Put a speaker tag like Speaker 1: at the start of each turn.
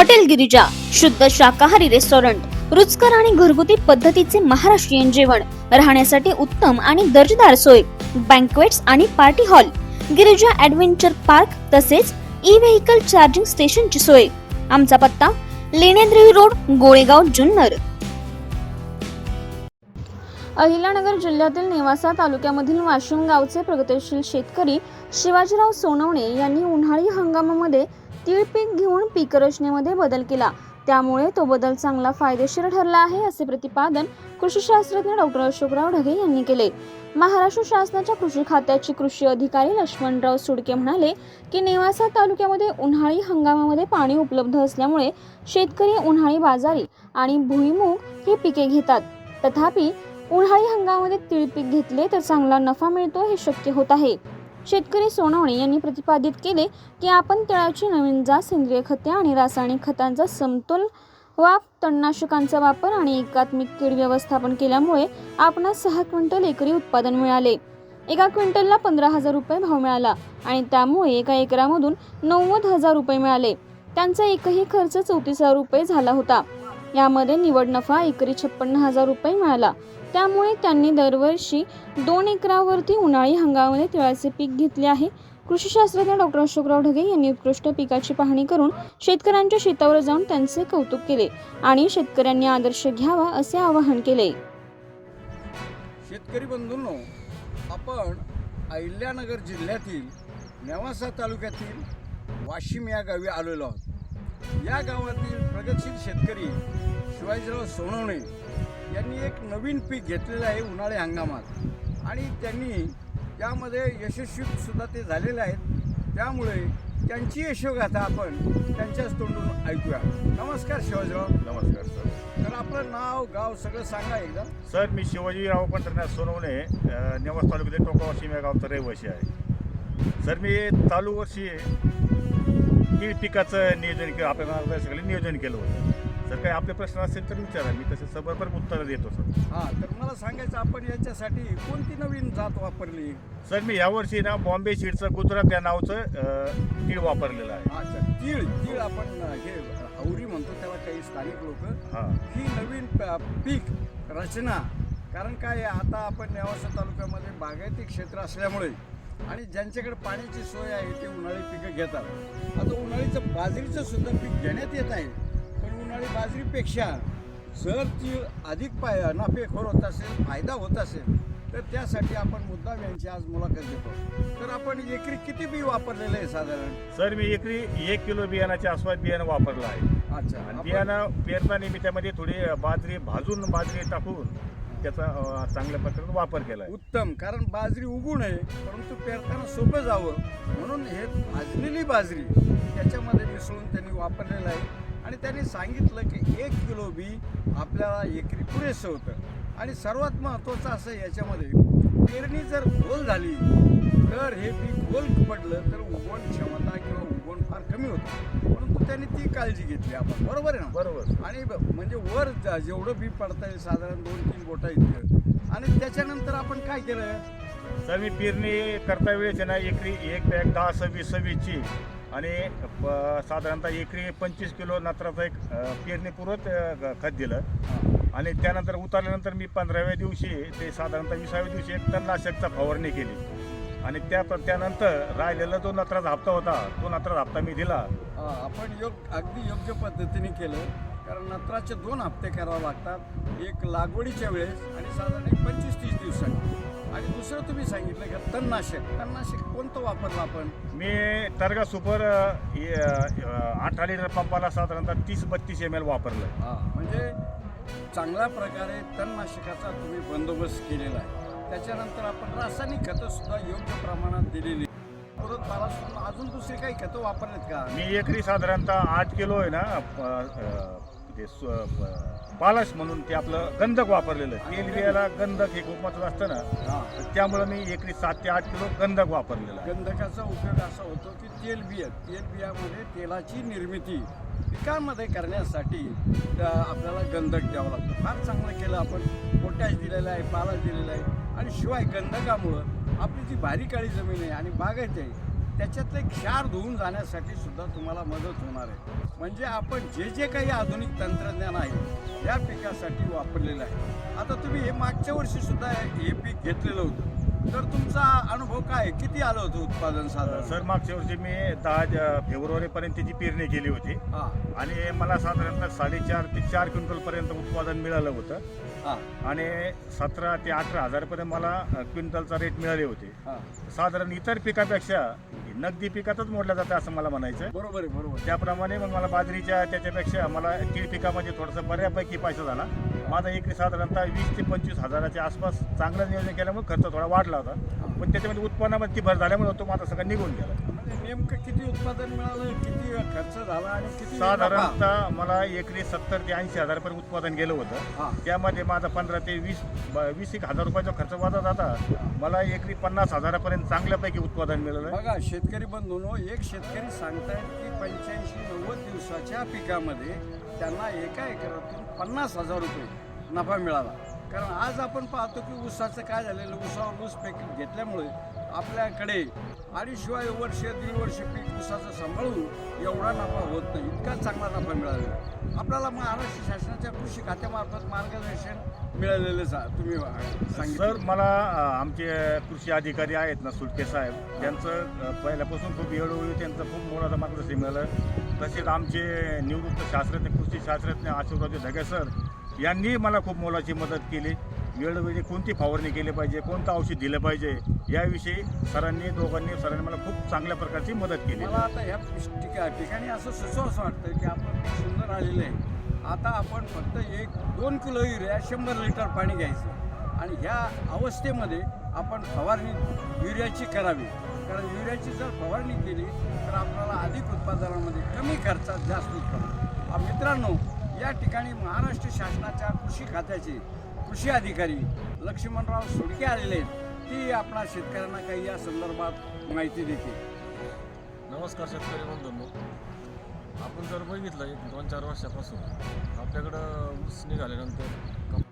Speaker 1: Hotel Girija शुद्ध शाकाहारी restaurant रुचकर आणि घरगुती पद्धतीचे महाराष्ट्रीयन जेवण राहण्यासाठी उत्तम आणि दर्जेदार सोय बँकवेट्स आणि party hall Girija adventure park तसेच ई व्हेकल चार्जिंग स्टेशनची सोय. आमचा पत्ता लेण्याद्री रोड गोळेगाव जुन्नर. अहिलानगर जिल्ह्यातील नेवासा तालुक्यामधील वाशिम गावचे प्रगतीशील शेतकरी शिवाजीराव सोनवणे यांनी उन्हाळी हंगामामध्ये तीळ पीक घेऊन पीक रचनेमध्ये बदल केला. त्यामुळे तो बदल चांगला फायदेशीर ठरला आहे असे प्रतिपादन कृषी शास्त्रज्ञ डॉक्टर अशोकराव ढगे यांनी केले. महाराष्ट्र शासनाच्या कृषी खात्याचे कृषी अधिकारी लक्ष्मणराव सुडके म्हणाले की नेवासा तालुक्यामध्ये उन्हाळी हंगामामध्ये पाणी उपलब्ध असल्यामुळे शेतकरी उन्हाळी बाजारी आणि भुईमूग ही पिके घेतात. तथापि उन्हाळी हंगामामध्ये तीळ पीक घेतले तर चांगला नफा मिळतो हे शक्य होत आहे. शेतकरी सोनवणे यांनी प्रतिपादित केले की आपण तिळाची नवीन जात सेंद्रिय खते आणि रासायनिक खतांचा समतोल वाप तणनाशकांचा वापर आणि एकात्मिक कीड व्यवस्थापन केल्यामुळे आपणास सहा क्विंटल एकरी उत्पादन मिळाले. एका क्विंटलला पंधरा हजार रुपये भाव मिळाला आणि त्यामुळे एका एकरामधून नव्वद हजार रुपये मिळाले. त्यांचा एकही खर्च चौतीस हजार रुपये झाला होता. यामध्ये निवड नफा एकरी छप्पन्न हजार रुपये मिळाला. त्यामुळे त्यांनी दरवर्षी दोन एकरावरती उन्हाळी हंगामामध्ये तिळाचे पीक घेतले आहे. कृषी शास्त्रज्ञ डॉक्टर अशोकराव ढगे यांनी उत्कृष्ट पिकाची पाहणी करून शेतकऱ्यांच्या शेतावर जाऊन त्यांचे कौतुक केले आणि शेतकऱ्यांनी आदर्श घ्यावा असे आवाहन केले.
Speaker 2: शेतकरी बंधूंनो आपण अहिल्यानगर जिल्ह्यातील नेवासा तालुक्यातील वाशिम या गावी आलेलो आहोत. या गावातील प्रगतशील शेतकरी शिवाजीराव सोनवणे यांनी एक नवीन पीक घेतलेलं आहे उन्हाळी हंगामात. आणि त्यांनी त्यामध्ये यशस्वी सुद्धा ते झालेले आहेत. त्यामुळे त्यांची यशोगाथा आपण त्यांच्याच तोंडून ऐकूया. नमस्कार शिवाजीराव.
Speaker 3: नमस्कार सर.
Speaker 2: तर आपलं नाव गाव सगळं सांगा एकदा.
Speaker 3: सर मी शिवाजीराव पंढरनाथ सोनवणे नेवास तालुक्यातील टोकावाशी या गावचा रहिवासी आहे. सर मी चालू वर्षी तीळ पिकाचं नियोजन केलं आपल्या मार्गदर्शकाला नियोजन केलं होतं. सर काही आपले प्रश्न असेल तर विचारा मी तसे सबरपर उत्तरं देतो सर.
Speaker 2: हां तर मला सांगायचं आपण याच्यासाठी कोणती नवीन जात वापरली?
Speaker 3: सर मी यावर्षी ना बॉम्बे सीडचं गुजरात या नावचं अ, तीळ वापरलेलं आहे.
Speaker 2: अच्छा तीळ तीळ आपण अं, हे आवरी म्हणतो त्याला काही स्थानिक लोक.
Speaker 3: हां.
Speaker 2: ही नवीन प- पीक रचना कारण काय आहे, आता आपण नेवासा तालुक्यामध्ये बागायती क्षेत्र असल्यामुळे आणि ज्यांच्याकडे पाण्याची सोय आहे ते उन्हाळी पिकं घेतात. आता उन्हाळीचं बाजरीचं सुद्धा पीक घेण्यात येत आहे. उन्हाळी बाजरीपेक्षा जर ती अधिक पाय नफेखोर होत असेल फायदा होत असेल तर त्यासाठी आपण मुद्दाम यांची आज मुलाखत घेतो. तर आपण एकरी किती बी वापरलेलं आहे साधारण?
Speaker 3: सर मी एकरी एक किलो बियाणाच्या आसपास बियाणं वापरलं आहे.
Speaker 2: अच्छा
Speaker 3: आणि बियाणं पेरताना मी त्यामध्ये थोडी बाजरी भाजून बाजरी टाकून त्याचा चांगल्या प्रकारे वापर केला आहे.
Speaker 2: उत्तम कारण बाजरी उगू नये परंतु पेरताना सोपं जावं. म्हणून हे भाजलेली बाजरी त्याच्यामध्ये मिसळून त्यांनी वापरलेलं आहे. आणि त्यांनी सांगितलं की एक किलो बी आपल्याला एकरी पुरेसं होतं. आणि सर्वात महत्त्वाचं असं याच्यामध्ये पेरणी जर खोल झाली तर हे पीक खोल पडलं तर उगवण क्षमता किंवा उगवण फार कमी होतं. परंतु त्यांनी ती काळजी घेतली आपण. बरोबर आहे ना?
Speaker 3: बरोबर.
Speaker 2: आणि म्हणजे वर ज- जेवढं बी पडता येईल साधारण दोन तीन बोटा इतकं आणि त्याच्यानंतर आपण काय केलं?
Speaker 3: सर मी पेरणी करता वेळेस ना एकरी एक बॅग दहा सव्वीस सव्वीसची. आणि प- साधारणतः एकरी पंचवीस किलो नत्राचं एक अ, पेरणीपूर्वक खत दिलं. आणि त्यानंतर उतरल्यानंतर मी पंधराव्या दिवशी ते साधारणतः विसाव्या दिवशी एक तणनाशकचा फवारणी केली. आणि त्या त्यानंतर राहिलेला जो नत्राचा हप्ता होता तो नत्राचा हप्ता मी दिला.
Speaker 2: आपण योग अगदी योग्य पद्धतीने केलं. कारण नत्राचे दोन हप्ते करावे लागतात. एक लागवडीच्या वेळेस आणि साधारण एक पंचवीस तीस दिवसांनी. आणि दुसरं तुम्ही सांगितलं का तणनाशक. तणनाशक कोणतं वापरलं आपण?
Speaker 3: मी तरगा सुपर अठरा लिटर पंपाला साधारणतः तीस बत्तीस एम एल वापरलं
Speaker 2: हा. म्हणजे चांगल्या प्रकारे तणनाशकाचा तुम्ही बंदोबस्त केलेला आहे. त्याच्यानंतर आपण रासायनिक खतं सुद्धा योग्य प्रमाणात दिलेली परत मला अजून दुसरी काही खतं वापरलेत का?
Speaker 3: मी एकरी साधारणतः आठ किलो आहे ना ते पालस म्हणून ते आपलं गंधक वापरलेलं आहे. तेल बियाला गंधक हे खूप महत्वाचं असतं ना.
Speaker 2: हा.
Speaker 3: तर त्यामुळं मी एकरी सात ते आठ किलो गंधक वापरलेलं आहे.
Speaker 2: गंधकाचा उपयोग असा होतो की तेलबिया तेलबियामध्ये तेलाची निर्मिती पिकांमध्ये करण्यासाठी आपल्याला गंधक द्यावा लागतो. फार चांगलं केलं आपण. पोटॅश दिलेलं आहे पाला दिलेला आहे. आणि शिवाय गंधकामुळं आपली जी बारीकाळी जमीन आहे आणि बागायती आहे त्याच्यातले क्षार धुवून जाण्यासाठी सुद्धा तुम्हाला मदत होणार आहे. म्हणजे आपण जे जे काही आधुनिक तंत्रज्ञान आहे या पिकासाठी वापरलेलं आहे. आता तुम्ही हे मागच्या वर्षी सुद्धा हे पीक घेतलेलं होतं. तर तुमचा अनुभव काय? किती आलं होतं उत्पादन साधारण?
Speaker 3: सर मागच्या वर्षी मी दहा फेब्रुवारीपर्यंत त्याची पेरणी केली होती.
Speaker 2: हां.
Speaker 3: आणि मला साधारणतः साडेचार ते चार क्विंटलपर्यंत उत्पादन मिळालं होतं.
Speaker 2: हां.
Speaker 3: आणि सतरा ते अठरा हजारपर्यंत मला अ, क्विंटलचा रेट मिळाले होते.
Speaker 2: हां.
Speaker 3: साधारण इतर पिकापेक्षा नगदी पिकातच मोडलं जातं असं मला म्हणायचं आहे.
Speaker 2: बरोबर आहे बरोबर.
Speaker 3: त्याप्रमाणे मग मला बाजरीच्या त्याच्यापेक्षा मला तीळ पिकामध्ये थोडंसं बऱ्यापैकी पैसा झाला. माझा एकरी साधारणतः वीस ते पंचवीस हजाराच्या आसपास चांगलं नियोजन केल्यामुळे खर्च थोडा वाढला होता. पण त्याच्यामध्ये उत्पन्नामध्ये ती भर झाल्यामुळे तो माझा सगळं निघून गेला.
Speaker 2: नेमकं किती उत्पादन मिळालं किती खर्च झाला आणि किती?
Speaker 3: साधारणतः मला एकरी सत्तर ते ऐंशी हजारपर्यंत उत्पादन गेलं होतं.
Speaker 2: हां.
Speaker 3: त्यामध्ये माझा पंधरा ते वीस वीस एक हजार रुपयाचा खर्च वाजत जाता मला एकरी पन्नास हजारापर्यंत चांगल्यापैकी उत्पादन मिळालं.
Speaker 2: बघा शेतकरी बंधूंनो एक शेतकरी सांगतायत की पंच्याऐंशी नव्वद दिवसाच्या पिकामध्ये त्यांना एका एकरातून पन्नास हजार रुपये नफा मिळाला. कारण आज आपण पाहतो की ऊसाचं काय झालेलं ऊसावर ऊस पॅकेट घेतल्यामुळे आपल्याकडे अडीचशिवाय वर्ष दीड वर्ष पीक ऊसाचं सांभाळून एवढा नफा होत नाही. इतका चांगला नफा मिळाला. आपल्याला महाराष्ट्र शासनाच्या कृषी खात्यामार्फत मार्गदर्शन मिळालेलं सा तुम्ही
Speaker 3: सर मला आमचे कृषी अधिकारी आहेत ना सुटके साहेब त्यांचं पहिल्यापासून खूप वेळोवेळी त्यांचं खूप मोलाचं मार्गदर्शन मिळालं. तसेच आमचे निवृत्त शास्त्रज्ञ कृषी शास्त्रज्ञ आशीर्वाद धगे सर यांनी मला खूप मोलाची मदत केली. वेळोवेळी कोणती फवारणी केली पाहिजे कोणतं औषध दिलं पाहिजे याविषयी सरांनी दोघांनी सरांनी मला खूप चांगल्या प्रकारची मदत केली.
Speaker 2: मला आता ह्या ठिका ठिकाणी असं सुचवासं वाटतं की आपण सुंदर आलेलं आहे. आता आपण फक्त एक दोन किलो युरिया शंभर लिटर पाणी घ्यायचं. आणि ह्या अवस्थेमध्ये आपण फवारणी युरियाची करावी. कारण युरियाची जर फवारणी केली तर आपल्याला अधिक उत्पादनामध्ये कमी खर्चात जास्त उत्पन्न. मित्रांनो या ठिकाणी महाराष्ट्र शासनाच्या कृषी खात्याचे कृषी अधिकारी लक्ष्मणराव सोडके आलेले आहेत. ती आपणा शेतकऱ्यांना काही या संदर्भात माहिती देते
Speaker 4: नमस्कार शेतकरी बंधूंनो. आपण जर बघितलं एक दोन चार वर्षापासून आपल्याकडं ऊस निघाल्यानंतर